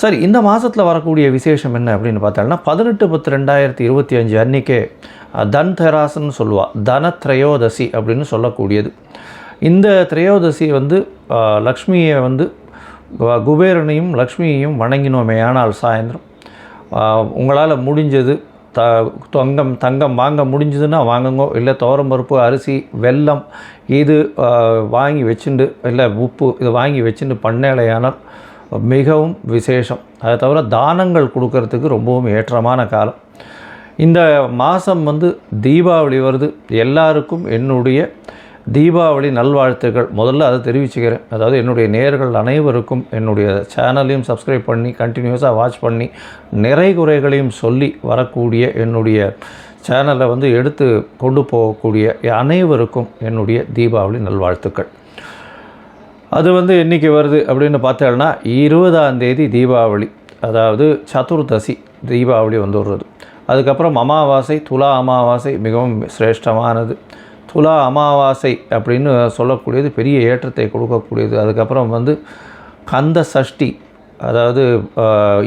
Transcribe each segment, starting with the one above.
சரி இந்த மாதத்தில் வரக்கூடிய விசேஷம் என்ன அப்படின்னு பார்த்தோம்னா பதினெட்டு பத்து ரெண்டாயிரத்தி இருபத்தி அஞ்சு அன்றைக்கே தன் தெராசன் சொல்லுவாள் தன தனத்ரயோதசி அப்படின்னு சொல்லக்கூடியது. இந்த திரையோதசி வந்து லக்ஷ்மியை வந்து குபேரனையும் லக்ஷ்மியையும் வணங்கினோமே ஆனால் சாயந்தரம். உங்களால் முடிஞ்சது த தங்கம் தங்கம் வாங்க முடிஞ்சதுன்னா வாங்குங்கோ இல்லை பருப்பு அரிசி வெல்லம் இது வாங்கி வச்சுண்டு இல்லை உப்பு இது வாங்கி வச்சுட்டு பண்ணேலையானால் மிகவும் விசேஷம். அதை தவிர தானங்கள் கொடுக்கறதுக்கு ரொம்பவும் ஏற்றமான காலம். இந்த மாதம் வந்து தீபாவளி வருது. எல்லாருக்கும் என்னுடைய தீபாவளி நல்வாழ்த்துக்கள். முதல்ல அதை தெரிவிச்சுக்கிறேன். அதாவது என்னுடைய நேர்கள் அனைவருக்கும் என்னுடைய சேனலையும் சப்ஸ்கிரைப் பண்ணி கண்டினியூஸாக வாட்ச் பண்ணி நிறை குறைகளையும் சொல்லி வரக்கூடிய என்னுடைய சேனலை வந்து எடுத்து கொண்டு போகக்கூடிய அனைவருக்கும் என்னுடைய தீபாவளி நல்வாழ்த்துக்கள். அது வந்து என்றைக்கு வருது அப்படின்னு பார்த்தோம்னா இருபதாம் தேதி தீபாவளி அதாவது சதுர்தசி தீபாவளி வந்து வருது அதுக்கப்புறம் அமாவாசை துலா அமாவாசை மிகவும் சிரேஷ்டமானது. துலா அமாவாசை அப்படின்னு சொல்லக்கூடியது பெரிய ஏற்றத்தை கொடுக்கக்கூடியது. அதுக்கப்புறம் வந்து கந்த சஷ்டி அதாவது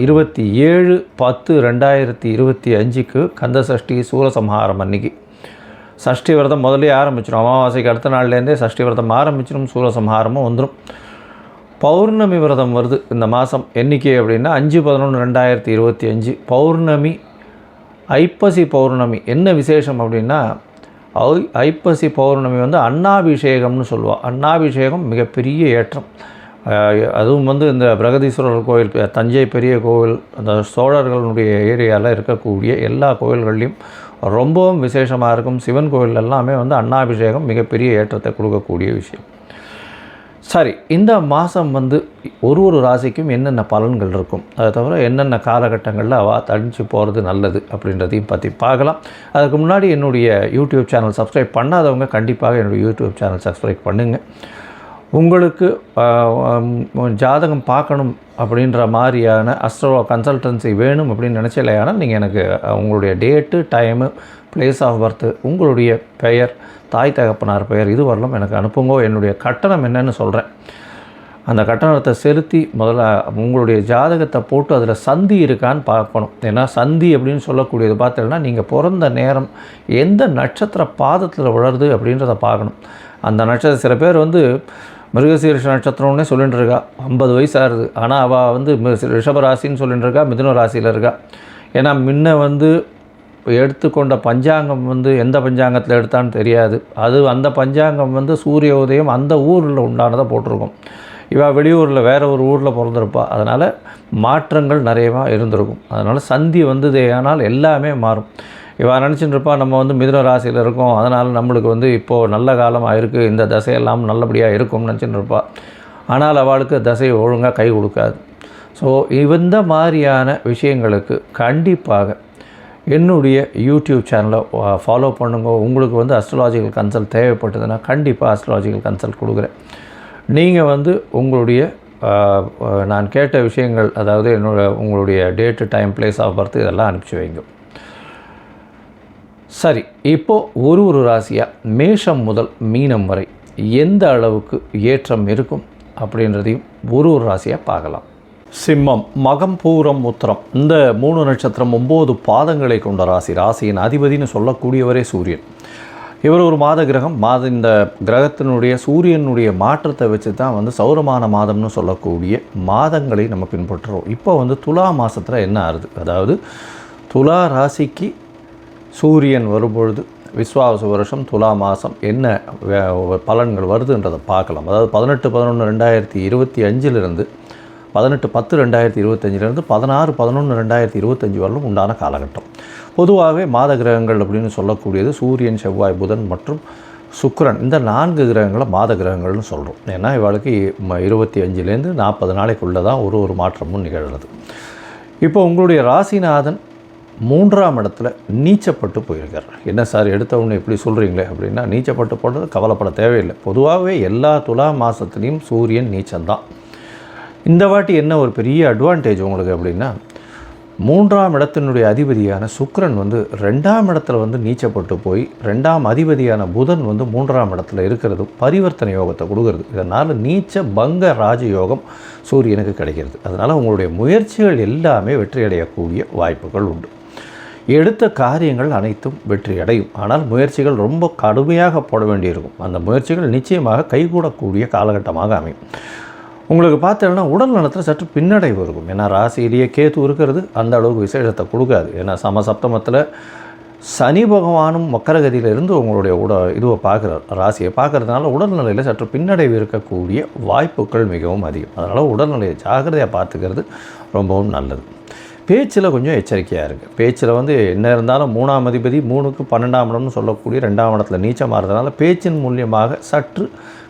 இருபத்தி ஏழு பத்து ரெண்டாயிரத்தி இருபத்தி அஞ்சுக்கு கந்த சஷ்டி சூரசம்ஹாரம் அன்னைக்கு. சஷ்டி விரதம் முதலே ஆரம்பிச்சிடும் அமாவாசைக்கு அடுத்த நாள்லேருந்தே சஷ்டி விரதம் ஆரம்பிச்சிடும் சூரசம்ஹாரமும் வந்துடும் பௌர்ணமி விரதம் வருது இந்த மாதம். எண்ணிக்கை அப்படின்னா அஞ்சு பதினொன்று ரெண்டாயிரத்தி இருபத்தி அஞ்சு. பௌர்ணமி ஐப்பசி பௌர்ணமி. என்ன விசேஷம் அப்படின்னா ஐ- ஐப்பசி பௌர்ணமி வந்து அண்ணாபிஷேகம்னு சொல்லுவாள் அண்ணாபிஷேகம் மிகப்பெரிய ஏற்றம். அதுவும் வந்து இந்த பிரகதீஸ்வரர் கோயில் தஞ்சை பெரிய கோவில் அந்த சோழர்களுடைய ஏரியாவில் இருக்கக்கூடிய எல்லா கோயில்கள்லேயும் ரொம்பவும் விசேஷமாக இருக்கும் சிவன் கோயில் எல்லாமே வந்து அன்னாபிஷேகம் மிகப்பெரிய ஏற்றத்தை கொடுக்கக்கூடிய விஷயம். சரி இந்த மாதம் வந்து ஒரு ஒரு ராசிக்கும் என்னென்ன பலன்கள் இருக்கும்? அதை தவிர என்னென்ன காலகட்டங்களில் அவ தடிச்சு போகிறது நல்லது அப்படின்றதையும் பற்றி பார்க்கலாம். அதுக்கு முன்னாடி என்னுடைய யூடியூப் சேனல் சப்ஸ்கிரைப் பண்ணாதவங்க கண்டிப்பாக என்னுடைய யூடியூப் சேனல் சப்ஸ்கிரைப் பண்ணுங்கள் உங்களுக்கு ஜாதகம் பார்க்கணும் அப்படின்ற மாதிரியான அஸ்ட்ரோ கன்சல்டன்சி வேணும் அப்படின்னு நினச்சலையானால் நீங்கள் எனக்கு உங்களுடைய date time place of birth உங்களுடைய பெயர் தாய் தகப்பனார் பெயர் இது வரலாம் எனக்கு அனுப்புங்க. என்னுடைய கட்டணம் என்னன்னு சொல்கிறேன் அந்த கட்டணத்தை செலுத்தி முதல்ல உங்களுடைய ஜாதகத்தை போட்டு அதில் சந்தி இருக்கான்னு பார்க்கணும். ஏன்னா சந்தி அப்படின்னு சொல்லக்கூடியது பார்த்தீங்கன்னா நீங்கள் பிறந்த நேரம் எந்த நட்சத்திர பாதத்தில் விழருது அப்படின்றத பார்க்கணும். அந்த நட்சத்திரம் சில பேர் வந்து மிருகசீரிஷ நட்சத்திரம்னே சொல்லிட்டு இருக்கா ஐம்பது வயசு ஆகுது ஆனால் அவள் வந்து ரிஷப ராசின்னு சொல்லிட்டு இருக்கா மிதுன ராசியில் இருக்கா. ஏன்னா முன்ன வந்து எடுத்துக்கொண்ட பஞ்சாங்கம் வந்து எந்த பஞ்சாங்கத்தில் எடுத்தான்னு தெரியாது. அது அந்த பஞ்சாங்கம் வந்து சூரிய உதயம் அந்த ஊரில் உண்டானதை போட்டிருக்கும். இவள் வெளியூரில் வேறு ஒரு ஊரில் பிறந்திருப்பா. அதனால் மாற்றங்கள் நிறையவா இருந்திருக்கும். அதனால் சந்தி வந்ததே ஆனால் எல்லாமே மாறும். இவ நினச்சிட்டு இருப்பா நம்ம வந்து மிதுன ராசியில் இருக்கோம். அதனால் நம்மளுக்கு வந்து இப்போது நல்ல காலமாக இருக்குது இந்த தசையெல்லாம் நல்லபடியாக இருக்கும்னு நினச்சிட்டு இருப்பாள் ஆனால் அவளுக்கு தசை ஒழுங்காக கை கொடுக்காது. ஸோ இந்த மாதிரியான விஷயங்களுக்கு கண்டிப்பாக என்னுடைய யூடியூப் சேனலை ஃபாலோ பண்ணுங்க. உங்களுக்கு வந்து அஸ்ட்ராலாஜிக்கல் கன்சல்ட் தேவைப்பட்டதுன்னா கண்டிப்பாக அஸ்ட்ராலாஜிக்கல் கன்சல்ட் கொடுக்குறேன். நீங்கள் வந்து உங்களுடைய நான் கேட்ட விஷயங்கள் அதாவது என்னோட உங்களுடைய date time place of birth இதெல்லாம் அனுப்பிச்சி வைங்க. சரி இப்போது ஒரு ஒரு ராசியாக மேஷம் முதல் மீனம் வரை எந்த அளவுக்கு ஏற்றம் இருக்கும் அப்படின்றதையும் ஒரு ஒரு ராசியாக பார்க்கலாம். சிம்மம் மகம் பூரம் உத்திரம் இந்த மூணு நட்சத்திரம் ஒம்பது பாதங்களை கொண்ட ராசி. ராசியின் அதிபதினு சொல்லக்கூடியவரே சூரியன். இவர் ஒரு மாத கிரகம். மாத இந்த கிரகத்தினுடைய சூரியனுடைய மாற்றத்தை வச்சு தான் வந்து சௌரமான மாதம்னு சொல்லக்கூடிய மாதங்களை நம்ம பின்பற்றுறோம். இப்போ வந்து துலா மாதத்தில் என்ன ஆகுது அதாவது துலா ராசிக்கு சூரியன் வரும்பொழுது விஸ்வாவச வருஷம் துலா மாதம் என்ன வே- பலன்கள் வருதுன்றதை பார்க்கலாம். அதாவது பதினெட்டு பதினொன்று ரெண்டாயிரத்தி இருபத்தி அஞ்சிலிருந்து பதினெட்டு பத்து ரெண்டாயிரத்தி இருபத்தஞ்சிலேருந்து பதினாறு பதினொன்று ரெண்டாயிரத்தி இருபத்தஞ்சி வரலும் உண்டான காலகட்டம். பொதுவாகவே மாத கிரகங்கள் அப்படின்னு சொல்லக்கூடியது சூரியன் செவ்வாய் புதன் மற்றும் சுக்கரன். இந்த நான்கு கிரகங்களை மாத கிரகங்கள்னு சொல்கிறோம் ஏன்னா இவளுக்கு இருபத்தி அஞ்சுலேருந்து நாற்பது நாளைக்குள்ளே தான் ஒரு ஒரு மாற்றமும் நிகழ்கிறது. இப்போ உங்களுடைய ராசிநாதன் மூன்றாம் இடத்துல நீச்சப்பட்டு போயிருக்கார் என்ன சார் எடுத்த உடனே எப்படி சொல்கிறீங்களே அப்படின்னா நீச்சப்பட்டு போடுறது கவலைப்பட தேவையில்லை. பொதுவாகவே எல்லா துலா மாதத்துலேயும் சூரியன் நீச்சம்தான். இந்த வாட்டி என்ன ஒரு பெரிய அட்வான்டேஜ் உங்களுக்கு அப்படின்னா மூன்றாம் இடத்தினுடைய அதிபதியான சுக்ரன் வந்து ரெண்டாம் இடத்துல வந்து நீச்சப்பட்டு போய் ரெண்டாம் அதிபதியான புதன் வந்து மூன்றாம் இடத்துல இருக்கிறது பரிவர்த்தனை யோகத்தை கொடுக்கறது. இதனால் நீச்ச பங்க ராஜயோகம் சூரியனுக்கு கிடைக்கிறது. அதனால் உங்களுடைய முயற்சிகள் எல்லாமே வெற்றியடையக்கூடிய வாய்ப்புகள் உண்டு. எடுத்த காரியங்கள் அனைத்தும் வெற்றி அடையும் ஆனால் முயற்சிகள் ரொம்ப கடுமையாக போட வேண்டியிருக்கும். அந்த முயற்சிகள் நிச்சயமாக கைகூடக்கூடிய காலகட்டமாக அமையும். உங்களுக்கு பார்த்தீங்கன்னா உடல் நலத்தில் சற்று பின்னடைவு இருக்கும். ஏன்னா ராசியிலேயே கேத்து இருக்கிறது அந்த அளவுக்கு விசேஷத்தை கொடுக்காது. ஏன்னா சமசப்தமத்தில் சனி பகவானும் மக்கரகதியிலிருந்து உங்களுடைய உட இதுவை பார்க்குறார். ராசியை பார்க்கறதுனால உடல்நிலையில் சற்று பின்னடைவு இருக்கக்கூடிய வாய்ப்புகள் மிகவும் அதிகம். அதனால் உடல்நிலையை ஜாக்கிரதையாக பார்த்துக்கிறது ரொம்பவும் நல்லது. பேச்சில் கொஞ்சம் எச்சரிக்கையாக இருக்குது பேச்சில் வந்து என்ன இருந்தாலும் மூணாம் அதிபதி மூணுக்கு பன்னெண்டாம் இடம்னு சொல்லக்கூடிய ரெண்டாம் இடத்துல நீச்சமாகிறதுனால பேச்சின் மூலியமாக சற்று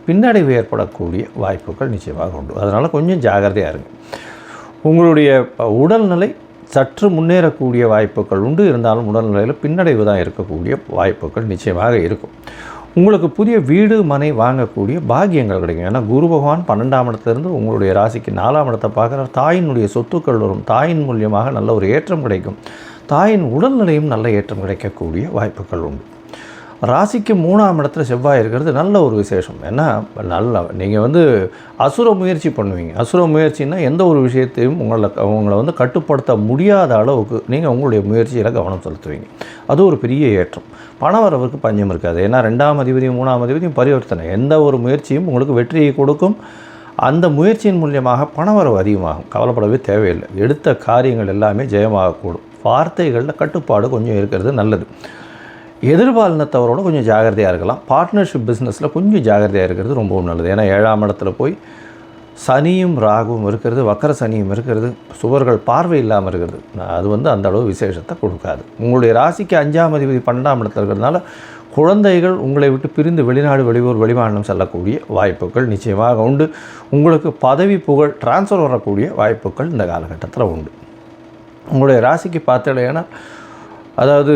பின்னடைவு ஏற்படக்கூடிய வாய்ப்புகள் நிச்சயமாக உண்டு. அதனால் கொஞ்சம் ஜாகிரதையாக இருங்க. உங்களுடைய உடல்நிலை சற்று முன்னேறக்கூடிய வாய்ப்புகள் உண்டு. இருந்தாலும் உடல்நிலையில் பின்னடைவு தான் இருக்கக்கூடிய வாய்ப்புகள் நிச்சயமாக இருக்கும். உங்களுக்கு புதிய வீடு மனை வாங்கக்கூடிய பாக்கியங்கள் கிடைக்கும். ஏன்னா குரு பகவான் பன்னெண்டாம் இடத்துலேருந்து உங்களுடைய ராசிக்கு நாலாம் இடத்தை பார்க்குற தாயினுடைய சொத்துக்கள் வரும். தாயின் மூலியமாக நல்ல ஒரு ஏற்றம் கிடைக்கும். தாயின் உடல்நிலையும் நல்ல ஏற்றம் கிடைக்கக்கூடிய வாய்ப்புகள் உண்டு. ராசிக்கு மூணாம் இடத்துல செவ்வாய் இருக்கிறது நல்ல ஒரு விசேஷம். ஏன்னா நல்ல நீங்கள் வந்து அசுர முயற்சி பண்ணுவீங்க. அசுர முயற்சின்னா எந்த ஒரு விஷயத்தையும் உங்களை உங்களை வந்து கட்டுப்படுத்த முடியாத அளவுக்கு நீங்கள் உங்களுடைய முயற்சியில் கவனம் செலுத்துவீங்க. அது ஒரு பெரிய ஏற்றம். பணவரவுக்கு பஞ்சம் இருக்காது. ஏன்னா ரெண்டாம் அதிபதியும் மூணாம் அதிபதியும் பரிவர்த்தனை. எந்த ஒரு முயற்சியும் உங்களுக்கு வெற்றியை கொடுக்கும். அந்த முயற்சியின் மூலியமாக பணவரவு அதிகமாகும். கவலைப்படவே தேவையில்லை. எடுத்த காரியங்கள் எல்லாமே ஜெயமாகக்கூடும். வார்த்தைகளில் கட்டுப்பாடு கொஞ்சம் இருக்கிறது நல்லது. எதிர்பாலினத்தவரோட கொஞ்சம் ஜாகிரதையாக இருக்கலாம். பார்ட்னர்ஷிப் பிஸ்னஸில் கொஞ்சம் ஜாகிரதையாக இருக்கிறது ரொம்பவும் நல்லது. ஏன்னா ஏழாம் இடத்துல போய் சனியும் ராகுவும் இருக்கிறது வக்கர சனியும் இருக்கிறது சுவர்கள் பார்வை இல்லாமல் இருக்கிறது. அது வந்து அந்த அளவு விசேஷத்தை கொடுக்காது. உங்களுடைய ராசிக்கு அஞ்சாம் அதிபதி பன்னெண்டாம் இடத்துல இருக்கிறதுனால குழந்தைகள் உங்களை விட்டு பிரிந்து வெளிநாடு வெளியூர் வெளிமாநிலம் செல்லக்கூடிய வாய்ப்புகள் நிச்சயமாக உண்டு. உங்களுக்கு பதவி புகழ் டிரான்ஸ்ஃபர் வரக்கூடிய வாய்ப்புகள் இந்த காலகட்டத்தில் உண்டு. உங்களுடைய ராசிக்கு பார்த்தீங்கன்னா அதாவது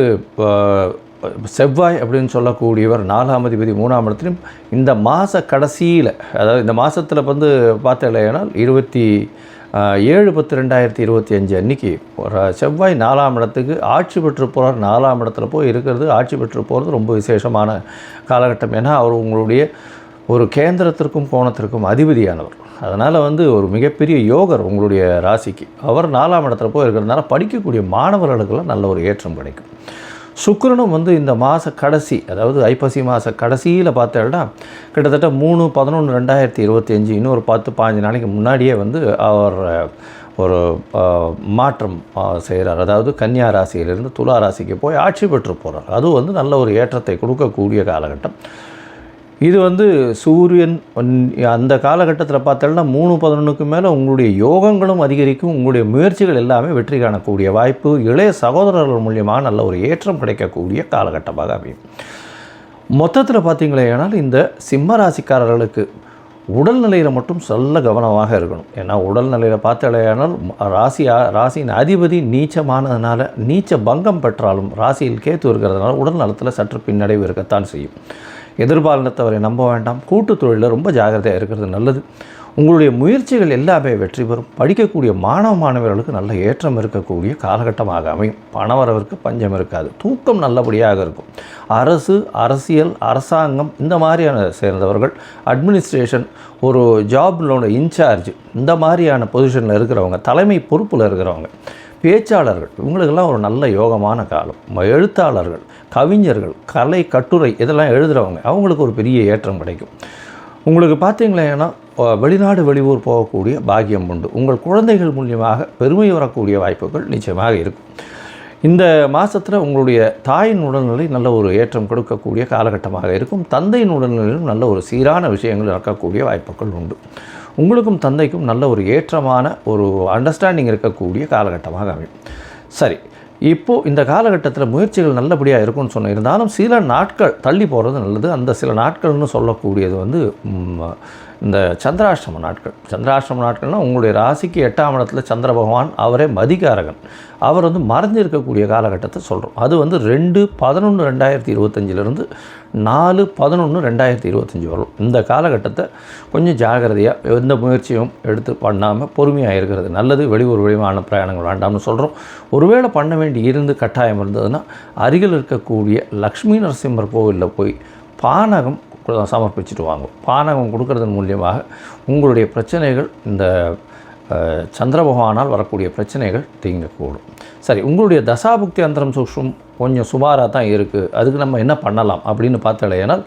செவ்வாய் அப்படின்னு சொல்லக்கூடியவர் நாலாம் அதிபதி மூணாம் இடத்துலையும் இந்த மாத கடைசியில் அதாவது இந்த மாதத்தில் வந்து பார்த்தீங்கன்னா இருபத்தி ஏழு பத்து ரெண்டாயிரத்தி இருபத்தி அஞ்சு அன்னைக்கு ஒரு செவ்வாய் நாலாம் இடத்துக்கு ஆட்சி பெற்று போகிறார் நாலாம் இடத்துல போய் இருக்கிறது ஆட்சி பெற்று போகிறது ரொம்ப விசேஷமான காலகட்டம். ஏன்னா அவர் உங்களுடைய ஒரு கேந்திரத்திற்கும் கோணத்திற்கும் அதிபதியானவர். அதனால் வந்து ஒரு மிகப்பெரிய யோகர் உங்களுடைய ராசிக்கு. அவர் நாலாம் இடத்துல போய் இருக்கிறதுனால படிக்கக்கூடிய மாணவர்களுக்கெல்லாம் நல்ல ஒரு ஏற்றம் கிடைக்கும். சுக்கரனும் வந்து இந்த மாத கடைசி அதாவது ஐப்பசி மாத கடைசியில் பார்த்தேன்னா கிட்டத்தட்ட மூணு பதினொன்று ரெண்டாயிரத்தி இருபத்தி அஞ்சு இன்னும் ஒரு பத்து பாஞ்சு நாளைக்கு முன்னாடியே வந்து அவர் ஒரு மாற்றம் செய்கிறார் அதாவது கன்னியா ராசியிலிருந்து துலா ராசிக்கு போய் ஆட்சி பெற்று போகிறார் அதுவும் வந்து நல்ல ஒரு ஏற்றத்தை கொடுக்கக்கூடிய காலகட்டம். இது வந்து சூரியன் அந்த காலகட்டத்தில் பார்த்தோம்னா மூணு பதினொன்றுக்கு மேலே உங்களுடைய யோகங்களும் அதிகரிக்கும் உங்களுடைய முயற்சிகள் எல்லாமே வெற்றி காணக்கூடிய வாய்ப்பு இளைய சகோதரர்கள் மூலியமாக நல்ல ஒரு ஏற்றம் கிடைக்கக்கூடிய காலகட்டமாக அமையும். மொத்தத்தில் பார்த்தீங்களேனால் இந்த சிம்ம ராசிக்காரர்களுக்கு உடல்நிலையில் மட்டும் சொல்ல கவனமாக இருக்கணும். ஏன்னா உடல்நிலையில் பார்த்தாலேயானால் ராசி ராசியின் அதிபதி நீச்சமானதுனால நீச்ச பங்கம் பெற்றாலும் ராசியில் கேத்து இருக்கிறதுனால உடல் நலத்தில் சற்று பின்னடைவு இருக்கத்தான் செய்யும். எதிர்பாலினத்தவரை நம்ப வேண்டாம். கூட்டுத் தொழிலில் ரொம்ப ஜாகிரதையாக இருக்கிறது நல்லது. உங்களுடைய முயற்சிகள் எல்லாமே வெற்றி பெறும். படிக்கக்கூடிய மாணவ மாணவர்களுக்கு நல்ல ஏற்றம் இருக்கக்கூடிய காலகட்டமாக அமையும். பணவரவிற்கு பஞ்சம் இருக்காது. தூக்கம் நல்லபடியாக இருக்கும். அரசு அரசியல் அரசாங்கம் இந்த மாதிரியான சேர்ந்தவர்கள் அட்மினிஸ்ட்ரேஷன் ஒரு ஜாப்லோட இன்சார்ஜ் இந்த மாதிரியான பொசிஷனில் இருக்கிறவங்க தலைமை பொறுப்பில் இருக்கிறவங்க பேச்சாளர்கள் இவங்களுக்கெல்லாம் ஒரு நல்ல யோகமான காலம். எழுத்தாளர்கள் கவிஞர்கள் கலை கட்டுரை இதெல்லாம் எழுதுகிறவங்க அவங்களுக்கு ஒரு பெரிய ஏற்றம் கிடைக்கும். உங்களுக்கு பார்த்தீங்களேன்னா வெளிநாடு வெளியூர் போகக்கூடிய பாக்கியம் உண்டு. உங்கள் குழந்தைகள் மூலியமாக பெருமை வரக்கூடிய வாய்ப்புகள் நிச்சயமாக இருக்கும். இந்த மாதத்தில் உங்களுடைய தாயின் உடல்நிலை நல்ல ஒரு ஏற்றம் கொடுக்கக்கூடிய காலகட்டமாக இருக்கும். தந்தையின் உடல்நிலையிலும் நல்ல ஒரு சீரான விஷயங்கள் நடக்கக்கூடிய வாய்ப்புகள் உண்டு. உங்களுக்கும் தந்தைக்கும் நல்ல ஒரு ஏற்றமான ஒரு அண்டர்ஸ்டாண்டிங் இருக்கக்கூடிய காலகட்டமாக அமையும். சரி இப்போது இந்த காலகட்டத்தில் முயற்சிகள் நல்லபடியாக இருக்கும்னு சொன்ன இருந்தாலும் சில நாட்கள் தள்ளி போகிறது நல்லது. அந்த சில நாட்கள்னு சொல்லக்கூடியது வந்து இந்த சந்திராஷ்டம நாட்கள். சந்திராஷ்டம நாட்கள்னால் உங்களுடைய ராசிக்கு எட்டாம் இடத்துல சந்திர பகவான் அவரே மதிகாரகன். அவர் வந்து மறைஞ்சிருக்கக்கூடிய காலகட்டத்தை சொல்கிறோம் அது வந்து ரெண்டு பதினொன்று ரெண்டாயிரத்தி இருபத்தஞ்சிலிருந்து நாலு பதினொன்று ரெண்டாயிரத்தி இருபத்தஞ்சி வரும். இந்த காலகட்டத்தை கொஞ்சம் ஜாகிரதையாக எந்த முயற்சியும் எடுத்து பண்ணாமல் பொறுமையாக இருக்கிறது நல்லது. வெளியூர் வெளிமான பிரயாணங்கள் வேண்டாம்னு சொல்கிறோம் ஒருவேளை பண்ண வேண்டி இருந்து கட்டாயம் இருந்ததுன்னா அருகில் இருக்கக்கூடிய லக்ஷ்மி நரசிம்மர் கோவிலில் போய் பானகம் சமர்ப்பிச்சுட்டு வாங்க பானகம் கொடுக்கறதன் மூலியமாக உங்களுடைய பிரச்சனைகள் இந்த சந்திர பகவானால் வரக்கூடிய பிரச்சனைகள் தீங்கக்கூடும். சரி உங்களுடைய தசாபுக்தி அந்தரம் சூக்ஷ்மம் கொஞ்சம் சுமாராக தான் இருக்குது அதுக்கு நம்ம என்ன பண்ணலாம் அப்படின்னு பார்த்தாலேனால்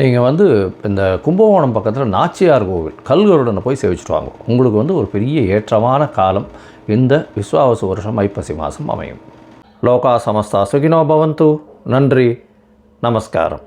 நீங்கள் வந்து இந்த கும்பகோணம் பக்கத்தில் நாச்சியார் கோவில் கல்கருடனை போய் சேவிச்சுட்டு வாங்க உங்களுக்கு வந்து ஒரு பெரிய ஏற்றமான காலம் இந்த விஸ்வாவசு வருஷம் ஐப்பசி மாதம் அமையும். லோகா சமஸ்தா சுகினோ பவந்து. நன்றி. நமஸ்காரம்.